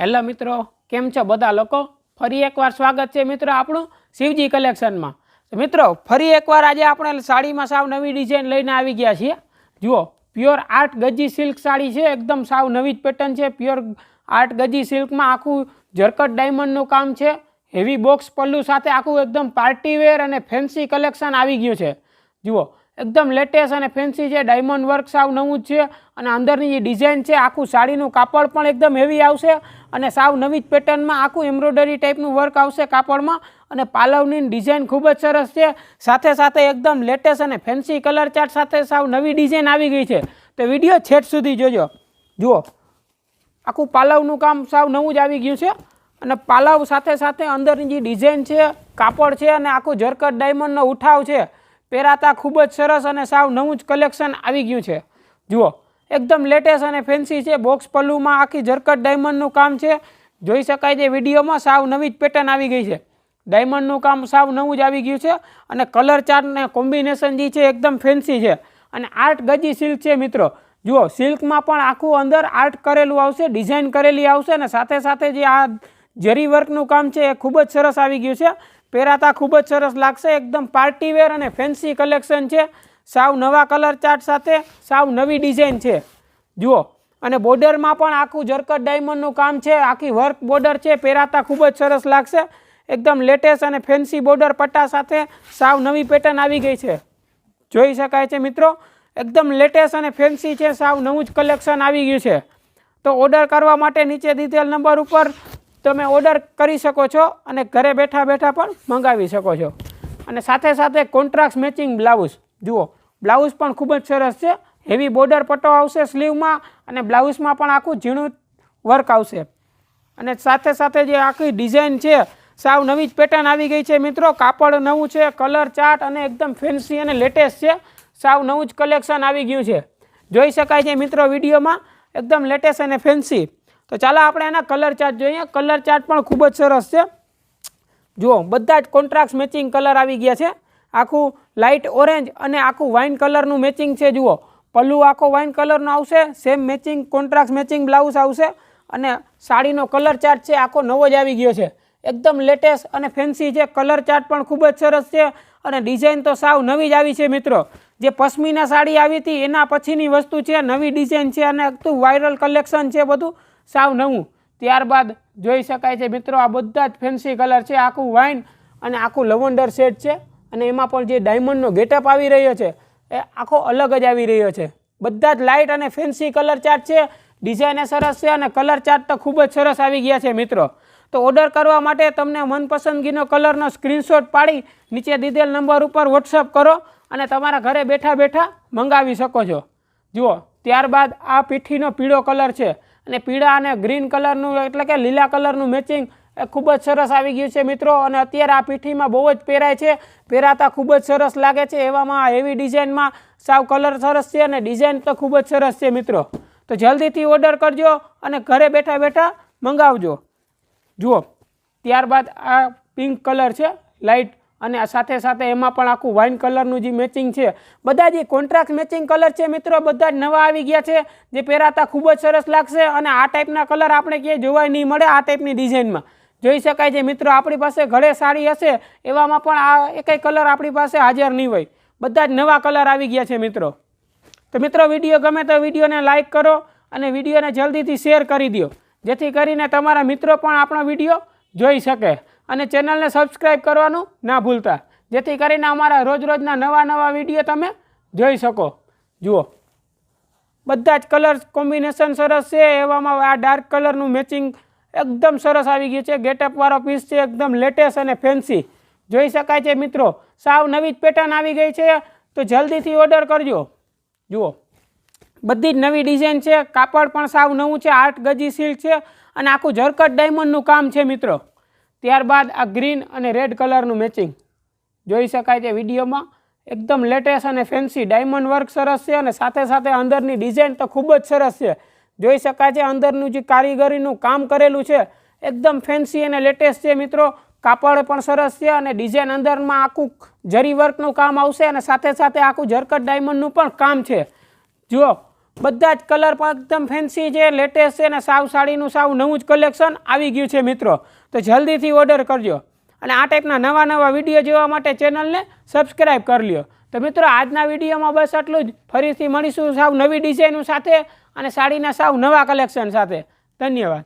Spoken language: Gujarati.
હેલો મિત્રો, કેમ છો બધા લોકો? ફરી એકવાર સ્વાગત છે મિત્રો આપણું શિવજી કલેક્શનમાં. મિત્રો, ફરી એકવાર આજે આપણે સાડીમાં સાવ નવી ડિઝાઇન લઈને આવી ગયા છીએ. જુઓ pure art gaji silk sari છે, એકદમ સાવ નવી જ પેટર્ન છે. પ્યોર આર્ટ ગજી સિલ્કમાં આખું ઝરકટ ડાયમંડનું કામ છે. હેવી બોક્સ પલ્લુ સાથે આખું એકદમ પાર્ટી વેર અને ફેન્સી કલેક્શન આવી ગયું છે. જુઓ, એકદમ લેટેસ્ટ અને ફેન્સી છે ડાયમંડ વર્ક સાવ નવું જ છે અને અંદરની જે ડિઝાઇન છે, આખું સાડીનું કાપડ પણ એકદમ હેવી આવશે અને સાવ નવી જ પેટર્નમાં આખું એમ્બ્રોઇડરી ટાઈપનું વર્ક આવશે કાપડમાં અને પાલવની ડિઝાઇન ખૂબ જ સરસ છે. સાથે સાથે એકદમ લેટેસ્ટ અને ફેન્સી કલર ચાર્ટ સાથે સાવ નવી ડિઝાઇન આવી ગઈ છે. તો વીડિયો છેટ સુધી જોજો. જુઓ, આખું પાલવનું કામ સાવ નવું જ આવી ગયું છે. અને પાલાવ સાથે સાથે અંદરની જે ડિઝાઇન છે, કાપડ છે અને આખું જરકટ ડાયમંડનો ઉઠાવ છે, પહેરાતા ખૂબ જ સરસ અને સાવ નવું જ કલેક્શન આવી ગયું છે. જુઓ, એકદમ લેટેસ્ટ અને ફેન્સી છે, બોક્સ પલ્લુમાં આખી જરકટ ડાયમંડનું કામ છે. જોઈ શકાય છે વિડીયોમાં સાવ નવી જ પેટર્ન આવી ગઈ છે. ડાયમંડનું કામ સાવ નવું જ આવી ગયું છે અને કલર ચાર્ટને કોમ્બિનેશન જે છે એકદમ ફેન્સી છે. અને આર્ટ ગજી સિલ્ક છે મિત્રો. જુઓ સિલ્કમાં પણ આખું અંદર આર્ટ કરેલું આવશે ડિઝાઇન કરેલી આવશે અને સાથે સાથે જે આ જરી વર્કનું કામ છે એ ખૂબ જ સરસ આવી ગયું છે. પહેરાતા ખૂબ જ સરસ લાગશે. એકદમ પાર્ટી વેર અને ફેન્સી કલેક્શન છે. સાવ નવા કલર ચાર્ટ સાથે સાવ નવી ડિઝાઇન છે. જુઓ, અને બોર્ડરમાં પણ આખું જરકટ ડાયમંડનું કામ છે. આખી વર્ક બોર્ડર છે. પહેરાતા ખૂબ જ સરસ લાગશે. એકદમ લેટેસ્ટ અને ફેન્સી બોર્ડર પટ્ટા સાથે સાવ નવી પેટર્ન આવી ગઈ છે. જોઈ શકાય છે મિત્રો? એકદમ લેટેસ્ટ અને ફેન્સી છે. સાવ નવું જ કલેક્શન આવી ગયું છે. તો ઓર્ડર કરવા માટે નીચે દીધેલ નંબર ઉપર તમે ઓર્ડર કરી શકો છો અને ઘરે બેઠા બેઠા પણ મંગાવી શકો છો. અને સાથે સાથે કોન્ટ્રાક્ટ મેચિંગ બ્લાઉઝ. જુઓ, બ્લાઉઝ પણ ખૂબ જ સરસ છે. હેવી બોર્ડર પટ્ટો આવશે સ્લીવમાં અને બ્લાઉઝમાં પણ આખું ઝીણું વર્ક આવશે. અને સાથે સાથે જે આખી ડિઝાઇન છે, સાવ નવી જ પેટર્ન આવી ગઈ છે મિત્રો. કાપડ નવું છે કલર ચાર્ટ અને એકદમ ફેન્સી અને લેટેસ્ટ છે. સાવ નવું જ કલેક્શન આવી ગયું છે. જોઈ શકાય છે મિત્રો વિડીયોમાં? એકદમ લેટેસ્ટ અને ફેન્સી તો ચાલો આપણે એના કલર ચાર્ટ જોઈએ. કલર ચાર્ટ પણ ખૂબ જ સરસ છે. જુઓ, બધા જ કોન્ટ્રાક્ટ મેચિંગ કલર આવી ગયા છે. આખું લાઇટ ઓરેન્જ અને આખું વાઇન કલરનું મેચિંગ છે, જુઓ. પલ્લુ આખો વાઇન કલરનો આવશે. Same matching contract matching blouse આવશે. અને સાડીનો કલર ચાર્ટ છે, આખો નવો જ આવી ગયો છે. એકદમ લેટેસ્ટ અને ફેન્સી છે. કલર ચાર્ટ પણ ખૂબ જ સરસ છે. અને ડિઝાઇન તો સાવ નવી જ આવી છે, મિત્રો. જે પશ્મિના સાડી આવી હતી, એના પછીની વસ્તુ છે, નવી ડિઝાઇન છે અને આખું વાયરલ કલેક્શન છે બધું. સાવ નવું. ત્યારબાદ જોઈ શકાય છે મિત્રો, આ બધા જ ફેન્સી કલર છે, આખું વાઇન અને આખું લવંડર સેટ છે અને એમાં પણ જે ડાયમંડનો ગેટઅપ આવી રહ્યો છે, એ આખો અલગ જ આવી રહ્યો છે. બધા જ લાઇટ અને ફેન્સી કલર ચાર્ટ છે ડિઝાઇન સરસ છે અને કલર ચાર્ટ તો ખૂબ જ સરસ આવી ગયા છે મિત્રો. તો ઓર્ડર કરવા માટે તમને મનપસંદગીનો કલરનો સ્ક્રીનશોટ પાડી નીચે દીધેલ નંબર ઉપર વોટ્સઅપ કરો અને તમારા ઘરે બેઠા બેઠા મંગાવી શકો છો. જુઓ, ત્યારબાદ આ પીઠીનો પીળો કલર છે. અને પીળા અને ગ્રીન કલરનું, એટલે કે લીલા કલરનું મેચિંગ એ ખૂબ જ સરસ આવી ગયું છે મિત્રો. અને અત્યારે આ પીઠીમાં બહુ જ પહેરાય છે. પહેરાતા ખૂબ જ સરસ લાગે છે. એવામાં એવી ડિઝાઇનમાં સાવ કલર સરસ છે અને ડિઝાઇન તો ખૂબ જ સરસ છે મિત્રો. તો જલ્દીથી ઓર્ડર કરજો અને ઘરે બેઠા બેઠા મંગાવજો. જુઓ, ત્યારબાદ આ પિંક કલર છે લાઇટ અને સાથે સાથે એમાં પણ આખું વાઇન કલરનું જે મેચિંગ છે, બધા જે કોન્ટ્રાક્ટ મેચિંગ કલર છે મિત્રો, બધા જ નવા આવી ગયા છે, જે પહેરાતા ખૂબ જ સરસ લાગશે અને આ ટાઈપના કલર આપણે ક્યાંય જોવાય નહીં મળે આ ટાઈપની ડિઝાઇનમાં જોઈ શકાય છે મિત્રો, આપણી પાસે ઘરે સાડી હશે, એવામાં પણ આ એકેય કલર આપણી પાસે હાજર નહીં હોય. બધા જ નવા કલર આવી ગયા છે મિત્રો. તો મિત્રો, વીડિયો ગમે તો વિડીયોને લાઇક કરો અને વિડીયોને જલ્દીથી શેર કરી દો જેથી કરીને તમારા મિત્રો પણ આપણો વીડિયો જોઈ શકે. અને ચેનલને સબસ્ક્રાઈબ કરવાનું ના ભૂલતા. જેથી કરીને અમારા રોજ રોજના નવા નવા વીડિયો તમે જોઈ શકો. જુઓ. બધા જ કલર કોમ્બિનેશન સરસ છે. એવામાં આ ડાર્ક કલરનું મેચિંગ એકદમ સરસ આવી ગયું છે. ગેટઅપવાળો પીસ છે. એકદમ લેટેસ્ટ અને ફેન્સી. જોઈ શકાય છે મિત્રો. સાવ નવી જ પેટર્ન આવી ગઈ છે. તો જલ્દીથી ઓર્ડર કરજો. જુઓ. બધી જ નવી ડિઝાઇન છે. કાપડ પણ સાવ નવું છે. આર્ટ ગજી સિલ્ક છે. અને આખું ઝરકટ ડાયમંડનું કામ છે મિત્રો. ત્યારબાદ આ ગ્રીન અને રેડ કલરનું મેચિંગ જોઈ શકાય છે વિડીયોમાં. એકદમ લેટેસ્ટ અને ફેન્સી ડાયમંડ વર્ક સરસ છે અને સાથે સાથે અંદરની ડિઝાઇન તો ખૂબ જ સરસ છે. જોઈ શકાય છે અંદરનું જે કારીગરીનું કામ કરેલું છે. એકદમ ફેન્સી અને લેટેસ્ટ છે મિત્રો. કાપડ પણ સરસ છે અને ડિઝાઇન અંદરમાં આખું જરી વર્કનું કામ આવશે અને સાથે સાથે આખું જરકટ ડાયમંડનું પણ કામ છે. જુઓ, બધા જ કલર પણ એકદમ ફેન્સી છે લેટેસ્ટ છે અને સાવ સાડીનું સાવ નવું જ કલેક્શન આવી ગયું છે મિત્રો. તો જલ્દીથી ઓર્ડર કરજો. અને આ ટાઈપના નવા નવા વીડિયો જોવા માટે ચેનલને સબસ્ક્રાઈબ કરી લ્યો. તો મિત્રો, આજના વિડીયોમાં બસ આટલું જ. ફરીથી મળીશું સાવ નવી ડિઝાઇનો સાથે અને સાડીના સાવ નવા કલેક્શન સાથે. ધન્યવાદ.